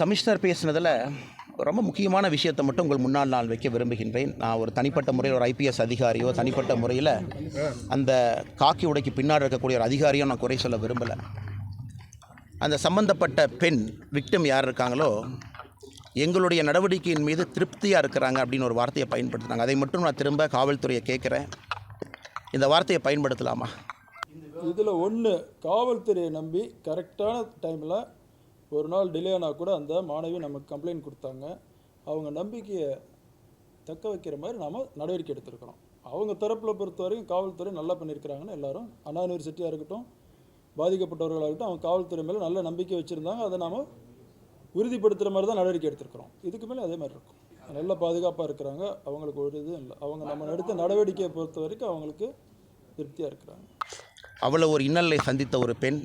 Commissioner பேசினதில் ரொம்ப முக்கியமான விஷயத்தை மட்டும் உங்கள் முன்னால் நான் வைக்க விரும்புகின்றேன். நான் ஒரு தனிப்பட்ட முறையில் ஒரு ஐபிஎஸ் அதிகாரியோ தனிப்பட்ட முறையில் அந்த காக்கி உடைக்கு பின்னாடி இருக்கக்கூடிய ஒரு அதிகாரியோ நான் குறை சொல்ல விரும்பலை. அந்த சம்பந்தப்பட்ட பெண் விக்டம் யார் இருக்காங்களோ எங்களுடைய நடவடிக்கையின் மீது திருப்தியாக இருக்கிறாங்க அப்படின்னு ஒரு வார்த்தையை பயன்படுத்துகிறாங்க அதை மட்டும் நான் திரும்ப காவல்துறையை கேட்குறேன். இந்த வார்த்தையை பயன்படுத்தலாமா? இதில் ஒன்று காவல்துறையை நம்பி கரெக்டான டைமில் ஒரு நாள் டிலே ஆனால் கூட அந்த மாணவி நமக்கு கம்ப்ளைண்ட் கொடுத்தாங்க. அவங்க நம்பிக்கையை தக்க வைக்கிற மாதிரி நாம் நடவடிக்கை எடுத்திருக்கிறோம் அவங்க தரப்பில் பொறுத்த வரைக்கும் காவல்துறை நல்லா பண்ணியிருக்கிறாங்கன்னு எல்லாரும் அண்ணா யூனிவர்சிட்டியாக இருக்கட்டும் பாதிக்கப்பட்டவர்களாகட்டும் அவங்க காவல்துறை மேலே நல்ல நம்பிக்கை வச்சுருந்தாங்க. அதை நாம் உறுதிப்படுத்துகிற மாதிரி தான் நடவடிக்கை எடுத்திருக்கிறோம். இதுக்கு மேலே அதே மாதிரி இருக்கும். நல்ல பாதுகாப்பாக இருக்கிறாங்க. அவங்களுக்கு ஒரு இதுவும் இல்லை. அவங்க நம்ம எடுத்த நடவடிக்கையை பொறுத்த வரைக்கும் அவங்களுக்கு திருப்தியாக இருக்கிறாங்க. அவ்வளோ ஒரு இன்னலை சந்தித்த ஒரு பெண்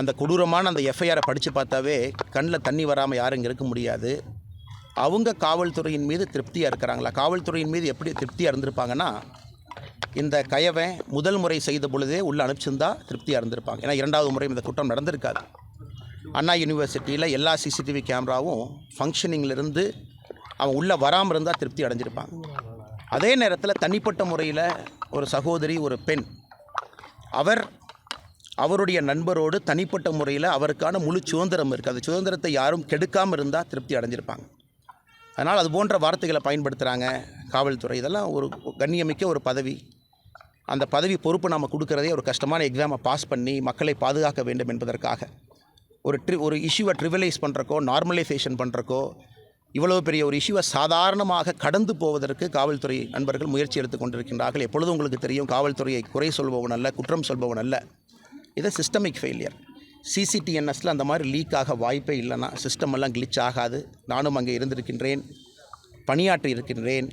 அந்த கொடூரமான அந்த எஃப்ஐஆரை படித்து பார்த்தாவே கண்ணில் தண்ணி வராமல் யாரும் இங்கே இருக்க முடியாது. அவங்க காவல்துறையின் மீது திருப்தியாக இருக்கிறாங்களா? காவல்துறையின் மீது எப்படி திருப்தியாக இருந்திருப்பாங்கன்னா இந்த கயவன் முதல் முறை செய்த பொழுதே உள்ளே அனுப்பிச்சிருந்தா திருப்தியாக இருந்திருப்பாங்க. ஏன்னா இரண்டாவது முறையும் இந்த குற்றம் நடந்திருக்காது. அண்ணா யூனிவர்சிட்டியில் எல்லா சிசிடிவி கேமராவும் ஃபங்க்ஷனிங்லேருந்து அவன் உள்ளே வராமல் இருந்தால் திருப்தி அடைஞ்சிருப்பாங்க. அதே நேரத்தில் தனிப்பட்ட முறையில் ஒரு சகோதரி ஒரு பெண் அவர் அவருடைய நண்பரோடு தனிப்பட்ட முறையில் அவருக்கான முழு சுதந்திரம் இருக்குது அந்த சுதந்திரத்தை யாரும் கெடுக்காமல் இருந்தால் திருப்தி அடைஞ்சிருப்பாங்க. அதனால் அது போன்ற வார்த்தைகளை பயன்படுத்துகிறாங்க காவல்துறை. இதெல்லாம் ஒரு கண்ணியமிக்க ஒரு பதவி. அந்த பதவி பொறுப்பு நாம் கொடுக்குறதே ஒரு கஷ்டமான எக்ஸாமை பாஸ் பண்ணி மக்களை பாதுகாக்க வேண்டும் என்பதற்காக. ஒரு ட்ரி ஒரு இஷ்யூவை ட்ரிவலைஸ் பண்ணுறக்கோ நார்மலைசேஷன் பண்ணுறக்கோ இவ்வளோ பெரிய ஒரு இஷ்யூவை சாதாரணமாக கடந்து போவதற்கு காவல்துறை நண்பர்கள் முயற்சி எடுத்துக்கொண்டிருக்கின்றார்கள் எப்பொழுதும் உங்களுக்கு தெரியும் காவல்துறையை குறை சொல்பவன் அல்ல குற்றம் சொல்பவன் அல்ல. இதை சிஸ்டமிக் ஃபெயிலியர் சிசிடிஎன்எஸில் அந்த மாதிரி லீக் ஆக வாய்ப்பே இல்லைன்னா சிஸ்டம் எல்லாம் கிளிச் ஆகாது. நானும் அங்கே இருந்திருக்கின்றேன். பணியாற்றி இருக்கின்றேன்.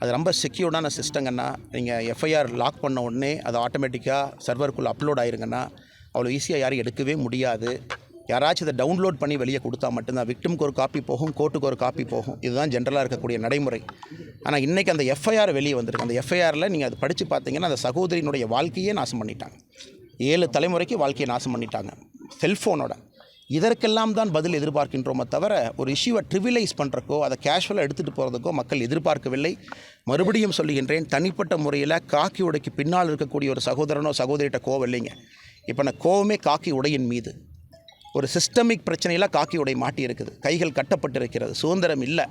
அது ரொம்ப செக்யூர்டான சிஸ்டங்கன்னா நீங்கள் எஃப்ஐஆர் லாக் பண்ண உடனே அது ஆட்டோமேட்டிக்காக சர்வருக்குள்ளே அப்லோட் ஆயிருங்கன்னா அவ்வளோ ஈஸியாக யாரும் எடுக்கவே முடியாது. யாராச்சும் இதை டவுன்லோட் பண்ணி வெளியே கொடுத்தா மட்டும்தான். விக்டிமுக்கு ஒரு காப்பி போகும் கோர்ட்டுக்கு ஒரு காப்பி போகும். இதுதான் ஜென்ரலாக இருக்கக்கூடிய நடைமுறை. ஆனால் இன்றைக்கி அந்த எஃப்ஐஆர் வெளியே வந்திருக்கு. அந்த எஃப்ஐஆரில் நீங்கள் அதை படித்து பார்த்தீங்கன்னா அந்த சகோதரியினுடைய வாழ்க்கையே நாசம் பண்ணிட்டாங்க. ஏழு தலைமுறைக்கு வாழ்க்கையை நாசம் பண்ணிட்டாங்க. செல்ஃபோனோட. இதற்கெல்லாம் தான் பதில் எதிர்பார்க்கின்றோமே தவிர ஒரு இஷ்யூவை ட்ரிவிலைஸ் பண்ணுறக்கோ அதை கேஷுவலாக எடுத்துகிட்டு போகிறதுக்கோ மக்கள் எதிர்பார்க்கவில்லை. மறுபடியும் சொல்லுகின்றேன் தனிப்பட்ட முறையில் காக்கி உடைக்கு பின்னால் இருக்கக்கூடிய ஒரு சகோதரனோ சகோதரிகிட்ட கோவம் இல்லைங்க. இப்போ நான் கோவமே காக்கி உடையின் மீது. ஒரு சிஸ்டமிக் பிரச்சனையில் காக்கி உடை மாட்டி இருக்குது கைகள் கட்டப்பட்டிருக்கிறது. சுதந்திரம் இல்லை.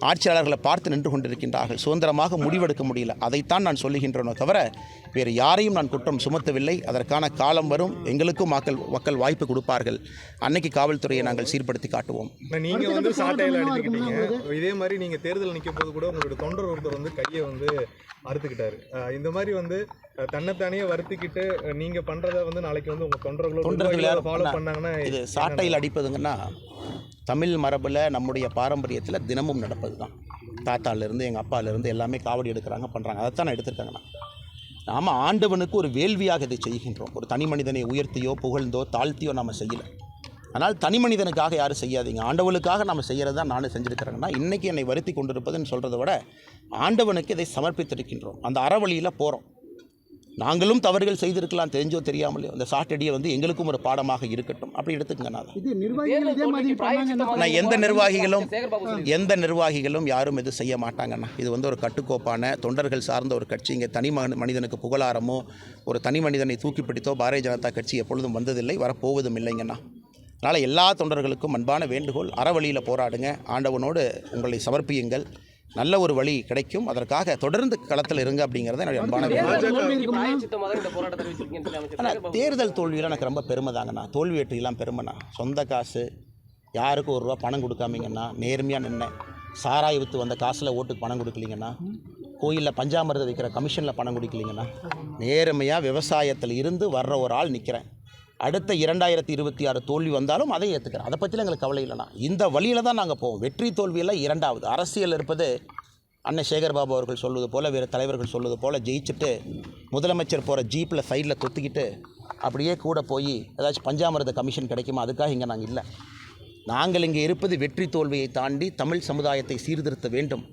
ஆட்சியாளர்களை பார்த்து நின்று கொண்டிருக்கின்றார்கள். சுதந்திரமாக முடிவெடுக்க முடியல. அதைத்தான் நான் சொல்லுகின்றனோ தவிர வேறு யாரையும் நான் குற்றம் சுமத்தவில்லை. அதற்கான காலம் வரும். எங்களுக்கும் மக்கள் மக்கள் வாய்ப்பு கொடுப்பார்கள். அன்னைக்கு காவல்துறையை நாங்கள் சீர்படுத்தி காட்டுவோம். ஆனா நீங்க வந்து சாட்டையில அடிச்சுக்கிட்டீங்க. இதே மாதிரி நீங்க தேர்தல் நிற்கும் போது கூட உங்களுடைய தொண்டர் ஒருத்தர் வந்து கையை வந்து அறுத்துக்கிட்டாரு. இந்த மாதிரி வந்து தன்னைத்தானே வருத்திக்கிட்டு அஹ் நீங்க பண்றத வந்து நாளைக்கு வந்து உங்க தொண்டர்களோ தொண்டர்கள் யாரும் ஃபாலோ பண்ணா- பண்ணாங்கன்னா இது சாட்டையில் அடிப்பதுங்கன்னா தமிழ் மரபில் நம்முடைய பாரம்பரியத்தில் தினமும் நடப்பது தான். தாத்தாலேருந்து எங்கள் அப்பாலேருந்து எல்லாமே காவடி எடுக்கிறாங்க பண்ணுறாங்க அதைத்தான் நான் எடுத்திருக்காங்கண்ணா நாம் ஆண்டவனுக்கு ஒரு வேள்வியாக இதை செய்கின்றோம். ஒரு தனி மனிதனை உயர்த்தியோ புகழ்ந்தோ தாழ்த்தியோ நாம் செய்யலை. ஆனால் தனி மனிதனுக்காக யாரும் செய்யாதீங்க? ஆண்டவனுக்காக நாம் செய்கிறது தான் நானும் செஞ்சுருக்கிறேங்கன்னா இன்றைக்கி என்னை வருத்தி கொண்டிருப்பதுன்னு சொல்கிறத விட ஆண்டவனுக்கு இதை சமர்ப்பித்திருக்கின்றோம். அந்த அறவழியில் போகிறோம் நாங்களும் தவறுகள் செய்திருக்கலாம் தெரிஞ்சோ தெரியாமலையோ அந்த சாட்டடியை வந்து எங்களுக்கும் ஒரு பாடமாக இருக்கட்டும். அப்படி எடுத்துக்கங்க நான். இது நிர்வாகிகள் இதே மாதிரி பண்ணாங்க என்ன நான் எந்த நிர்வாகிகளும் எந்த நிர்வாகிகளும் யாரும் இது செய்ய மாட்டாங்கண்ணா இது வந்து ஒரு கட்டுக்கோப்பான தொண்டர்கள் சார்ந்த ஒரு கட்சி. இங்கே தனி மனிதனுக்கு புகழாரமோ ஒரு தனி மனிதனை தூக்கி பிடித்தோ பாரதிய ஜனதா கட்சி எப்பொழுதும் வந்ததில்லை வரப்போவதும் இல்லைங்கண்ணா அதனால் எல்லா தொண்டர்களுக்கும் அன்பான வேண்டுகோள் அறவழியில் போராடுங்க. ஆண்டவனோடு உங்களை சமர்ப்பியுங்கள். நல்ல ஒரு வழி கிடைக்கும். அதற்காக தொடர்ந்து களத்தில் இருங்க அப்படிங்கிறத என்னுடைய அன்பான ஆனால் தேர்தல் தோல்வியில் எனக்கு ரொம்ப பெருமை தாங்கண்ணா தோல்வி வெற்றியெல்லாம் பெருமைண்ணா. சொந்த காசு யாருக்கும் ஒரு ரூபா பணம் கொடுக்காமீங்கண்ணா. நேர்மையாக நின்னேன் சாராய் விற்று வந்த காசில் ஓட்டுக்கு பணம் கொடுக்கலீங்கண்ணா. கோயிலில் பஞ்சாமிரதம் வைக்கிற கமிஷனில் பணம் கொடுக்கலீங்கண்ணா. நேர்மையாக விவசாயத்தில் இருந்து வர்ற ஒரு ஆள் நிற்கிறேன் அடுத்த இரண்டாயிரத்தி இருபத்தி ஆறு தோல்வி வந்தாலும் அதை ஏற்றுக்கிறேன் அதை பற்றியில் எங்களுக்கு கவலை இல்லைனா இந்த வழியில் தான் நாங்கள் போவோம். வெற்றி தோல்வியெல்லாம் இரண்டாவது. அரசியல் இருப்பது அண்ணன் சேகர் பாபு அவர்கள் சொல்வது போல் வேறு தலைவர்கள் சொல்வது போல் ஜெயிச்சுட்டு முதலமைச்சர் போகிற ஜீப்பில் சைடில் தொத்திக்கிட்டு அப்படியே கூட போய் ஏதாச்சும் பஞ்சாமிரத கமிஷன் கிடைக்குமா? அதுக்காக இங்கே நாங்கள் இல்லை. நாங்கள் இங்கே இருப்பது வெற்றி தோல்வியை தாண்டி தமிழ் சமுதாயத்தை சீர்திருத்த வேண்டும்.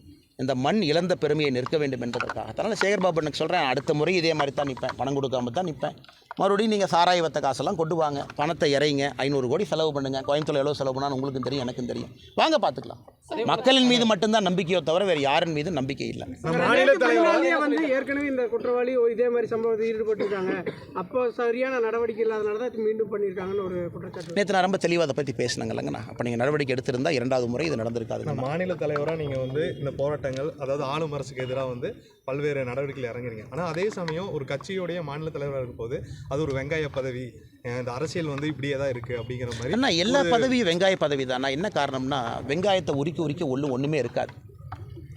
இந்த மண் இழந்த பெருமையை நிற்க வேண்டும் என்பதற்காக. அதனால் சேகர்பாபு எனக்கு சொல்கிறேன் அடுத்த முறை இதே மாதிரி தான் நிற்பேன் பணம் கொடுக்காம தான் நிற்பேன் மறுபடியும் நீங்கள் சாராய வத்த காசெல்லாம் கொண்டு வாங்க. பணத்தை இறைங்க. ஐநூறு கோடி செலவு பண்ணுங்க. கோயம்புத்தூர் எவ்வளோ செலவு பண்ணாலும் உங்களுக்கும் தெரியும் எனக்கும் தெரியும். வாங்க பார்த்துக்கலாம். மக்களின் மீது மட்டும்தான் நம்பிக்கையோ தவிர வேறு யாரின் மீது நம்பிக்கை இல்லை. மாநில தலைவர் குற்றவாளியே வந்து ஏற்கனவே இந்த குற்றவாளி இதே மாதிரி சம்பவத்தில் ஈடுபட்டிருக்காங்க. அப்போ சரியான நடவடிக்கை இல்லாதனால தான் மீண்டும் பண்ணியிருக்காங்கன்னு ஒரு குற்றச்சாட்டு. நேற்று நான் ரொம்ப தெளிவாக அதை பற்றி பேசினாங்கல்லங்கண்ணா அப்போ நீங்கள் நடவடிக்கை எடுத்திருந்தா இரண்டாவது முறை இது நடந்திருக்காதுங்கண்ணா மாநில தலைவராக நீங்கள் வந்து இந்த போராட்டங்கள் அதாவது ஆளும் அரசுக்கு எதிராக வந்து பல்வேறு நடவடிக்கைகள் இறங்குறீங்க ஆனால் அதே சமயம் ஒரு கட்சியுடைய மாநில தலைவராக இருக்கும்போது அது ஒரு வெங்காய பதவி இந்த அரசியல் வந்து இப்படியே தான் இருக்குது அப்படிங்கிற மாதிரி அண்ணா எல்லா பதவியும் வெங்காய பதவி தானா. என்ன காரணம்னா வெங்காயத்தை உரிக்க உரிக்க ஒன்று ஒன்றுமே இருக்காது.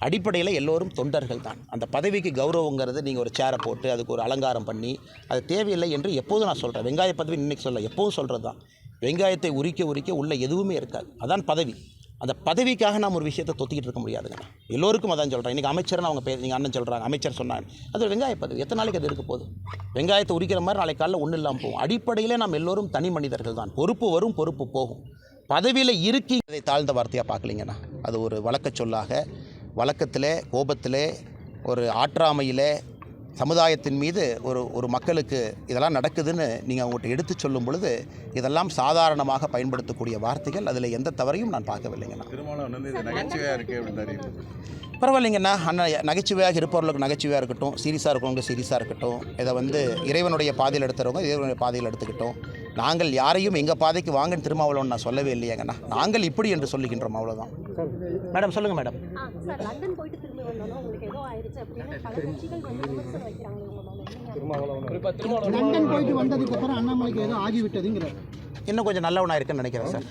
அடிப்படையில் எல்லோரும் தொண்டர்கள் தான். அந்த பதவிக்கு கௌரவங்கிறது நீங்கள் ஒரு சேரை போட்டு அதுக்கு ஒரு அலங்காரம் பண்ணி அது தேவையில்லை என்று எப்போதும் நான் சொல்கிறேன் வெங்காய பதவி இன்னைக்கு சொல்ல எப்போதும் சொல்கிறது தான் வெங்காயத்தை உரிக்க உரிக்க உள்ள எதுவுமே இருக்காது. அதான் பதவி. அந்த பதவிக்காக நாம் ஒரு விஷயத்தை தொத்திக்கிட்டு இருக்க முடியாதுங்க. எல்லோருக்கும் அதான் சொல்கிறேன் இன்றைக்கி அமைச்சர்னு அவங்க பேர் நீங்கள் அண்ணன் சொல்கிறாங்க அமைச்சர் சொன்னாங்க. அது வெங்காய பதவி. எத்தனை நாளைக்கு அது இருக்க போகுது? வெங்காயத்தை உரிக்கிற மாதிரி நாளைக்கு காலையில் ஒன்றும் இல்லாமல் போகும். அடிப்படையில் நாம் எல்லோரும் தனி மனிதர்கள் தான். பொறுப்பு வரும் பொறுப்பு போகும். பதவியில் இருக்கி அதை தாழ்ந்த வார்த்தையாக பார்க்கலீங்கண்ணா அது ஒரு வழக்க சொல்லாக வழக்கத்தில் கோபத்தில் ஒரு ஆற்றாமையிலே சமுதாயத்தின் மீது ஒரு ஒரு மக்களுக்கு இதெல்லாம் நடக்குதுன்னு நீங்கள் அவங்ககிட்ட எடுத்து சொல்லும் பொழுது இதெல்லாம் சாதாரணமாக பயன்படுத்தக்கூடிய வார்த்தைகள் அதில் எந்த தவறையும் நான் பார்க்கவில்லைங்கண்ணா பரவாயில்லைங்கண்ணா அண்ணன் நகைச்சுவையாக இருப்பவர்களுக்கு நகைச்சுவையாக இருக்கட்டும் சீரியஸாக இருக்கவங்க சீரியஸாக இருக்கட்டும் இதை வந்து இறைவனுடைய பாதையில் எடுத்துறவங்க இறைவனுடைய பாதையில் எடுத்துக்கிட்டோம். நாங்கள் யாரையும் எங்கள் பாதைக்கு வாங்கன்னு திருமாவளவன் நான் சொல்லவே இல்லையேங்கண்ணா. நாங்கள் இப்படி என்று சொல்லுகின்றோம் அவ்வளோதான் மேடம் சொல்லுங்கள் மேடம். லண்டன் போயிட்டு வந்ததுக்கு அப்புறம் அண்ணாமலைக்கு ஏதோ ஆகிவிட்டதுங்கிறார். இன்னும் கொஞ்சம் நல்லவனாக இருக்குன்னு நினைக்கிறேன் சார்.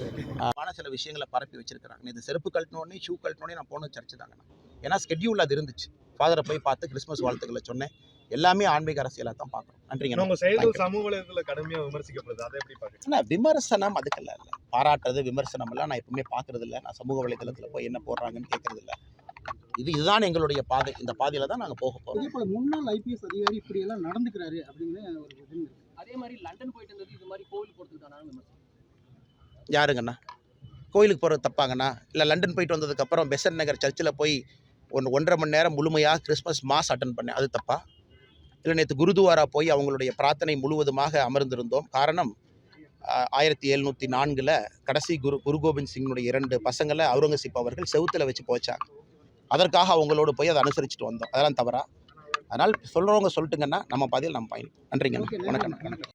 ஆன சில விஷயங்களை பரப்பி வச்சிருக்கிறாங்க. இது செருப்பு கழட்டினோடனே ஷூ கழட்டினோடனே நான் போன சர்ச்சு தாங்கண்ணா. ஏன்னா ஸ்கெட்யூல் அது இருந்துச்சு. ஃபாதரை போய் பார்த்து கிறிஸ்மஸ் வாழ்த்துக்களை சொன்னேன். எல்லாமே ஆன்மீக அரசியலாக தான் பார்க்குறோம். நன்றிங்க உங்க செயல்கள் சமூக வலைதளத்தில் கடுமையாக விமர்சிக்கப்படுது. அதை எப்படி பார்க்குறீங்க? ஆனால் விமர்சனம் அதுக்கெல்லாம் இல்லை பாராட்டுறது விமர்சனம் எல்லாம் நான் எப்பவுமே பார்க்கறது இல்லை நான் சமூக வலைதளத்தில் போய் என்ன போடுறாங்கன்னு கேட்கறது இல்லை இது இதுதான் எங்களுடைய பாதை. இந்த பாதையில் தான் நாங்கள் போக போகிறோம் இதே போல முன்னாள் ஐபிஎஸ் அதிகாரி இப்படி எல்லாம் நடந்துக்கிறாரு அப்படின்னு ஒரு. அதே மாதிரி லண்டன் போயிட்டு இருந்தது இது மாதிரி கோவில் விமர்சனம்? யாருங்கண்ணா? கோயிலுக்கு போகிறது தப்பாங்கண்ணா? இல்லை லண்டன் போயிட்டு வந்ததுக்கப்புறம் பெசன் நகர் சர்ச்சில் போய் ஒன்று ஒன்றரை மணி நேரம் முழுமையாக கிறிஸ்மஸ் மாஸ் அட்டன் பண்ணேன். அது தப்பா? நேற்று குருதுவாரா போய் அவங்களுடைய பிரார்த்தனை முழுவதுமாக அமர்ந்திருந்தோம். காரணம் ஆயிரத்தி எழுநூற்றி நான்கில் கடைசி குரு குரு கோபிந்த் சிங்கினுடைய இரண்டு பசங்களை அவுரங்கசீப் அவர்கள் செவுத்தில் வச்சு போச்சாங்க அதற்காக அவங்களோடு போய் அதை அனுசரிச்சுட்டு வந்தோம். அதெல்லாம் தவறா. அதனால் சொல்கிறவங்க சொல்லிட்டுங்கன்னா நம்ம பாதையில் நம்ம பயணம். வணக்கம் வணக்கம்.